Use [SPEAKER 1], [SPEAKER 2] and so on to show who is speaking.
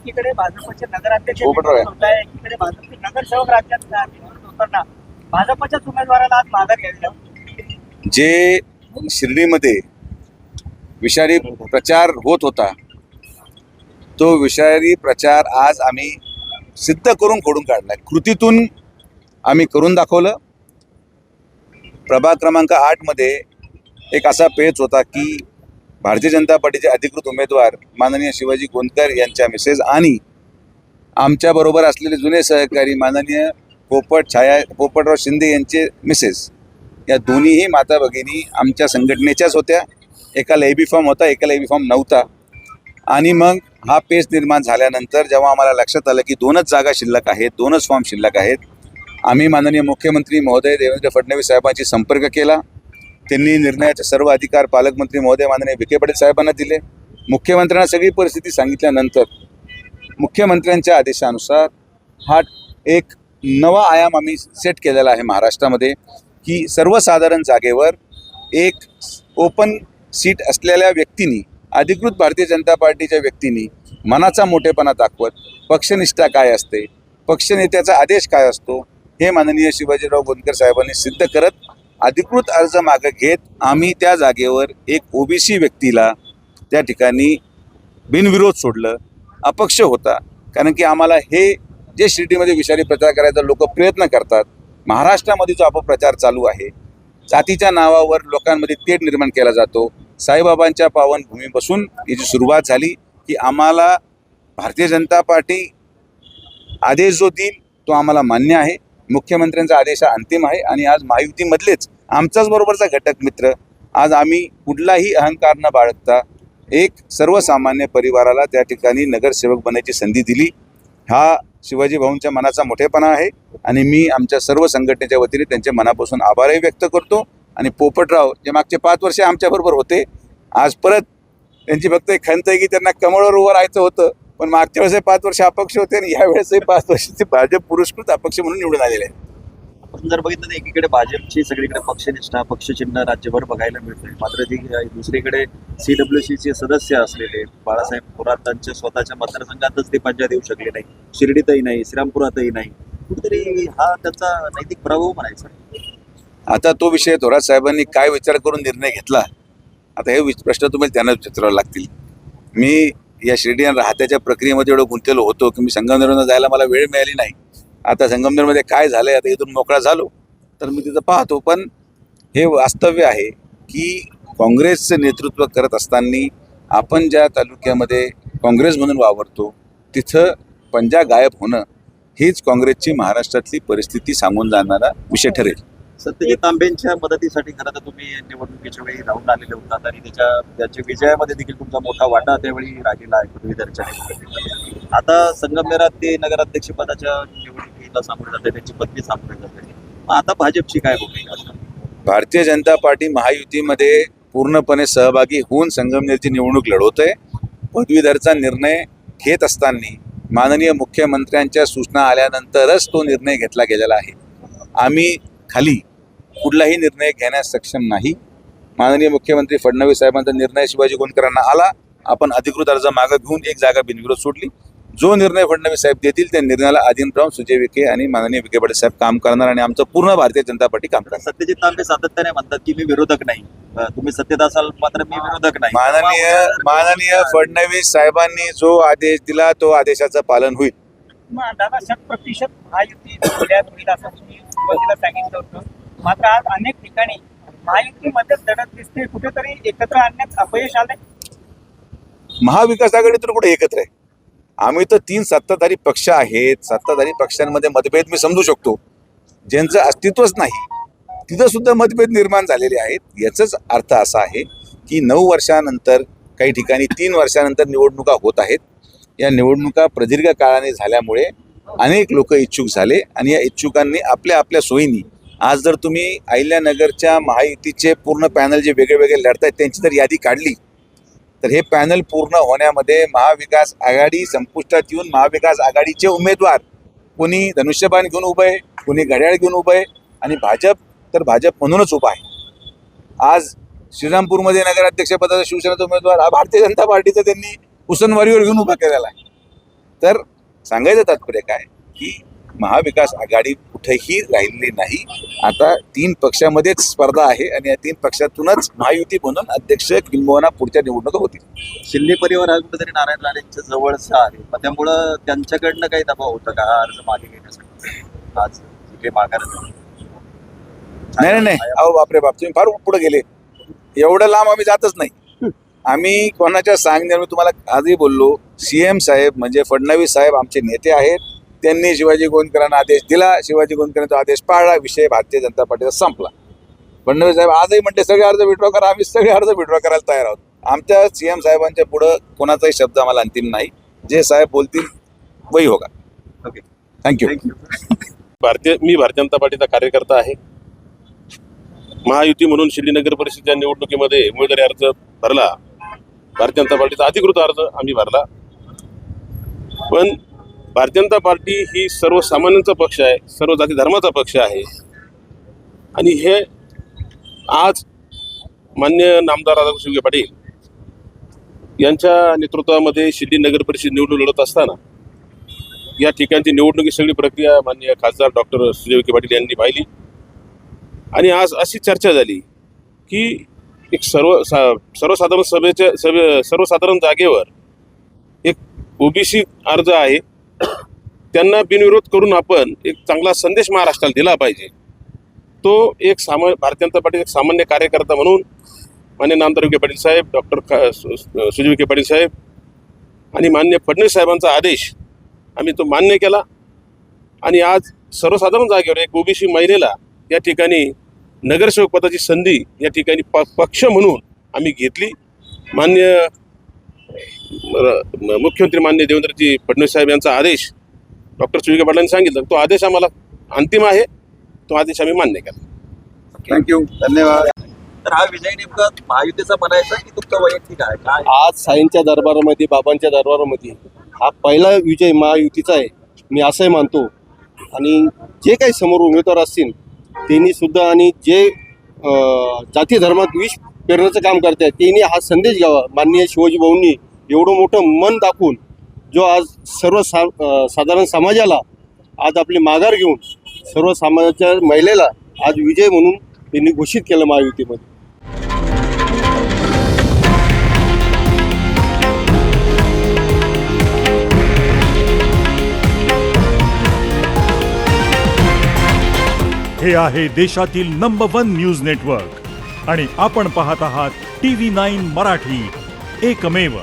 [SPEAKER 1] एकीकडे भाजपचे नगराध्यक्ष होत आहे, एकीकडे भाजपचे नगरसेवक राज्यात होताना भाजपच्याच उमेदवाराला आज माघार घ्यावी लागली.
[SPEAKER 2] जे शिर्डीमध्ये विषारी प्रचार होत होता तो विषारी प्रचार आज आम्ही सिद्ध करून खोडून काढलाय. कृतीतून आम्ही करून दाखवलं. प्रभाग क्रमांक आठमध्ये एक असा पेच होता की भारतीय जनता पार्टीचे अधिकृत उमेदवार माननीय शिवाजी गोंदकर यांच्या मिसेस आणि आमच्याबरोबर असलेले जुने सहकारी माननीय पोपट छाया पोपटराव शिंदे यांचे मिसेस. या दोन्हीही माता भगिनी आमच्या संघटनेच्याच होत्या. एकाला बी फॉर्म होता एकाला बी फॉर्म नव्हता. आणि मग हा पेच निर्माण झाल्यानंतर जेव्हा आम्हाला लक्षात आलं की दोनच जागा शिल्लक आहेत दोनच फॉर्म शिल्लक आहेत आम्ही माननीय मुख्यमंत्री महोदय देवेंद्र फडणवीस साहेबांशी संपर्क केला. त्यांनी निर्णयाचे सर्व अधिकार पालकमंत्री महोदय माननीय विखे पाटील साहेबांना दिले. मुख्यमंत्र्यांना सगळी परिस्थिती सांगितल्यानंतर मुख्यमंत्र्यांच्या आदेशानुसार हा एक नवा आयाम आम्ही सेट केलेला आहे महाराष्ट्रामध्ये की सर्वसाधारण जागेवर एक ओपन सीट असलेल्या व्यक्तींनी अधिकृत भारतीय जनता पार्टीच्या व्यक्तींनी मनाचा मोठेपणा दाखवत पक्षनिष्ठा काय असते पक्षनेत्याचा आदेश काय असतो हे माननीय शिवाजीराव गोंदकर साहेबांनी सिद्ध करत अधिकृत अर्ज मागे घेत आम्ही त्या जागेवर एक ओबीसी व्यक्तीला त्या ठिकाणी बिनविरोध सोडलं. अपक्ष होता. कारण की आम्हाला हे जे शिर्डीमध्ये विषारी प्रचार करायचा लोक प्रयत्न करतात महाराष्ट्रामध्ये जो अपप्रचार चालू आहे जातीच्या नावावर लोकांमध्ये तेढ निर्माण केला जातो. साईबाबांच्या पावनभूमीपासून याची सुरुवात झाली की आम्हाला भारतीय जनता पार्टी आदेश जो देईल तो आम्हाला मान्य आहे. मुख्यमंत्र्यांचा आदेश हा अंतिम आहे आणि आज महायुतीमधलेच आमचाच बरोबरचा घटक मित्र. आज आम्ही कुठलाही अहंकार न बाळगता एक सर्वसामान्य परिवाराला त्या ठिकाणी नगरसेवक बनायची संधी दिली. हा शिवाजी भाऊंच्या मनाचा मोठेपणा आहे आणि मी आमच्या सर्व संघटनेच्या वतीने त्यांच्या मनापासून आभारही व्यक्त करतो. आणि पोपटराव जे मागचे पाच वर्षे आमच्याबरोबर होते आज परत त्यांची फक्त एक खंत आहे की त्यांना कमळवर उभं राहायचं होतं. पण मागच्या वेळेस पाच वर्ष अपक्ष होते आणि यावेळेसही पाच वर्षाचे भाजप पुरस्कृत अपक्ष म्हणून निवडून आलेले आहेत.
[SPEAKER 3] आपण जर बघितलं तर एकीकडे भाजपची सगळीकडे पक्षनिष्ठा पक्षचिन्ह राज्यभर बघायला मिळते मात्र ती दुसरीकडे सी डब्ल्यू चे सदस्य असलेले बाळासाहेब थोरातांच्या स्वतःच्या मतदारसंघातच ते पंचायत येऊ शकले नाही. शिर्डीतही नाही श्रीरामपुरातही नाही. कुठेतरी हा त्यांचा नैतिक पराभव म्हणायचा.
[SPEAKER 2] आता तो विषय थोरात साहेबांनी काय विचार करून निर्णय घेतला? आता हे प्रश्न तुम्हाला त्यांना विचारावे लागतील. मी या शिर्डी आणि राहत्याच्या प्रक्रियेमध्ये एवढं गुंतलेलो होतो की मी संगमनेरमध्ये जायला मला वेळ मिळाली नाही. आता संगमनेरमध्ये काय झालंय? आता इथून मोकळा झालो तर मी तिथं पाहतो. पण हे वास्तव्य आहे की काँग्रेसचं नेतृत्व करत असताना आपण ज्या तालुक्यामध्ये काँग्रेस म्हणून वावरतो तिथं पंजा गायब होणं हीच काँग्रेसची महाराष्ट्रातली परिस्थिती सांगून जाणारा विषय ठरेल.
[SPEAKER 3] सत्यजित तांबेंच्या मदतीसाठी खरं तर तुम्ही निवडणुकीच्या वेळी राहून आलेले होतात आणि त्याच्या त्याच्या विजयामध्ये देखील तुमचा मोठा वाटा त्यावेळी राहिलेला आहे पदवीधरच्या आता संगमनेरात ते नगराध्यक्ष पदाच्या निवडणुकीला सामोरे जाते त्यांची पदवी सामोरे जाते मग आता भाजपची काय भूमिका
[SPEAKER 2] भारतीय जनता पार्टी महायुतीमध्ये पूर्णपणे सहभागी होऊन संगमनेरची निवडणूक लढवत आहे पदवीधरचा निर्णय घेत असताना माननीय मुख्यमंत्र्यांच्या सूचना आल्यानंतरच तो निर्णय घेतला गेलेला आहे. आम्ही खाली कुठलाही निर्णय घेण्यास सक्षम नाही. माननीय मुख्यमंत्री फडणवीस साहेबांचा निर्णय शिवाजी गोंदकरांना आला. आपण अधिकृत अर्ज मागं घेऊन एक जागा बिनविरोध सोडली. जो निर्णय फडणवीस साहेब देतील त्या निर्णयाला अधीन राहून सुजय विखे आणि माननीय विखे पाटील साहेब काम करणार आणि आमचं पूर्ण भारतीय जनता पार्टी काम करणार.
[SPEAKER 3] सत्यजित तांबे सातत्याने म्हणतात की मी विरोधक नाही. तुम्ही सत्तेत असाल मात्र मी विरोधक नाही.
[SPEAKER 2] माननीय माननीय फडणवीस साहेबांनी जो आदेश दिला तो आदेशाचं पालन होईल.
[SPEAKER 1] दादा शत प्रतिशत महायुती जिल्ह्यात होईल असं सांगितलं होतं. मात्र आज अनेक ठिकाणी महायुतीमध्ये लढत दिसते. कुठेतरी एकत्र आणण्यात अपयश आले
[SPEAKER 2] महाविकास आघाडी तर कुठे एकत्र आहे? आम्ही तर तीन सत्ताधारी पक्ष आहेत. सत्ताधारी पक्षांमध्ये मतभेद मी समजू शकतो. ज्यांचं अस्तित्वच नाही तिथं सुद्धा मतभेद निर्माण झालेले आहेत. याचाच अर्थ असा आहे की नऊ वर्षानंतर काही ठिकाणी तीन वर्षानंतर निवडणुका होत आहेत. या निवडणुका प्रदीर्घ काळाने झाल्यामुळे अनेक लोक इच्छुक झाले आणि या इच्छुकांनी आपल्या आपल्या सोयीनी आज जर तुम्ही अहिल्यानगरच्या महायुतीचे पूर्ण पॅनल जे वेगळे वेगळे लढत आहेत त्यांची जर यादी काढली तर हे पॅनल पूर्ण होण्यामध्ये महाविकास आघाडी संपुष्टात येऊन महाविकास आघाडीचे उमेदवार कोणी धनुष्यबाण घेऊन उभं आहे कोणी घड्याळ घेऊन उभं आहे आणि भाजप तर भाजप म्हणूनच उभा आहे. आज श्रीरामपूरमध्ये नगराध्यक्षपदाचा शिवसेनेचा उमेदवार हा भारतीय जनता पार्टीचा त्यांनी हुसनवारीवर घेऊन उभा केलेला आहे. तर सांगायचं तात्पर्य काय? की महाविकास आघाडी कुठेही राहिलेली नाही. आता तीन पक्षामध्येच स्पर्धा आहे आणि या तीन पक्षातूनच महायुती म्हणून अध्यक्ष किंबहुना पुढच्या निवडणुका होतील.
[SPEAKER 3] शिंदे परिवार हा कुठेतरी नारायण राणेंच्या जवळचा आहे. मग त्यामुळं त्यांच्याकडनं काही दबाव होता का? हा अर्ज मागे घेण्यासाठी? आज जे माघार
[SPEAKER 2] नाही नाही नाही. अहो बापरे बाप. तुम्ही फार पुढे गेले. एवढं लांब आम्ही जातच नाही. आम्ही कोणाच्या सांगण्यावर तुम्हाला आजही बोललो. सीएम साहेब म्हणजे फडणवीस साहेब आमचे नेते आहेत. त्यांनी शिवाजी गोंदकरांना आदेश दिला. शिवाजी गोंदकरांचा आदेश पाळला. विषय भारतीय जनता पार्टीचा संपला. फडणवीस साहेब आजही म्हणते सगळे अर्ज विड्रॉ करा. आम्ही सगळे अर्ज विड्रॉ करायला तयार आहोत. आमच्या सीएम साहेबांच्या पुढं कोणाचाही शब्द आम्हाला अंतिम नाही. जे साहेब बोलतील वही होगा.
[SPEAKER 3] ओके
[SPEAKER 2] थँक्यू
[SPEAKER 3] थँक्यू
[SPEAKER 4] भारतीय मी भारतीय जनता पार्टीचा कार्यकर्ता आहे. महायुती म्हणून शिर्डी नगर परिषदेच्या निवडणुकीमध्ये उमेदवारी अर्ज भरला. भारतीय जनता पार्टीचा अधिकृत अर्ज आम्ही भरला. पण भारतीय जनता पार्टी ही सर्वसामान्यांचा पक्ष आहे सर्व जाती धर्माचा पक्ष आहे. आणि हे आज मान्य नामदार राधाकृष्ण विखे पाटील यांच्या नेतृत्वामध्ये शिर्डी नगर परिषद निवडणूक लढत असताना या ठिकाणची निवडणुकी सगळी प्रक्रिया माननीय खासदार डॉक्टर सुजय विखे पाटील यांनी पाहिली. आणि आज अशी चर्चा झाली की एक सर्व सा सर्वसाधारण सभेच्या सभे सर्वसाधारण जागेवर एक ओबीसी अर्ज आहे त्यांना बिनविरोध करून आपण एक चांगला संदेश महाराष्ट्राला दिला पाहिजे. तो एक सामा भारतीय जनता पार्टीचा एक सामान्य कार्यकर्ता म्हणून मान्य नामदार विखे पाटील साहेब डॉक्टर खा सु- सुजय विखे पाटील साहेब आणि मान्य फडणवीस साहेबांचा आदेश आम्ही तो मान्य केला. आणि आज सर्वसाधारण जागेवर एक ओबीसी महिलेला या ठिकाणी नगरसेवक पदाची संधी या ठिकाणी प पक्ष म्हणून आम्ही घेतली. मान्य मुख्यमंत्री मान्य देवेंद्रजी फडणवीस साहेब यांचा आदेश डॉक्टर सुविके पाटलांनी सांगितलं तो आदेश आम्हाला अंतिम आहे तो आदेश आम्ही मान्य केला.
[SPEAKER 2] थँक्यू धन्यवाद.
[SPEAKER 3] तर हा विजय नेमका महायुतीचा म्हणायचा की तुमचा वैयक्तिक आहे? काय?
[SPEAKER 5] आज साईंच्या दरबारामध्ये बाबांच्या दरबारामध्ये हा पहिला विजय महायुतीचा आहे मी असंही मानतो. आणि जे काही समोर उमेदवार असतील त्यांनी सुद्धा आणि जे जाती धर्मात विष पेरण्याचं काम करतात त्यांनी हा संदेश घ्यावा. माननीय शिवाजी भाऊंनी एवढं मोठं मन दाखवून जो आज सर्व सा साधारण समाजाला आज आपली माघार घेऊन सर्व समाजाच्या महिलेला आज विजय म्हणून त्यांनी घोषित केलं महायुतीमध्ये.
[SPEAKER 6] हे आहे देशातील नंबर वन न्यूज नेटवर्क आणि आपण पाहत आहात टी व्ही नाईन मराठी. एकमेव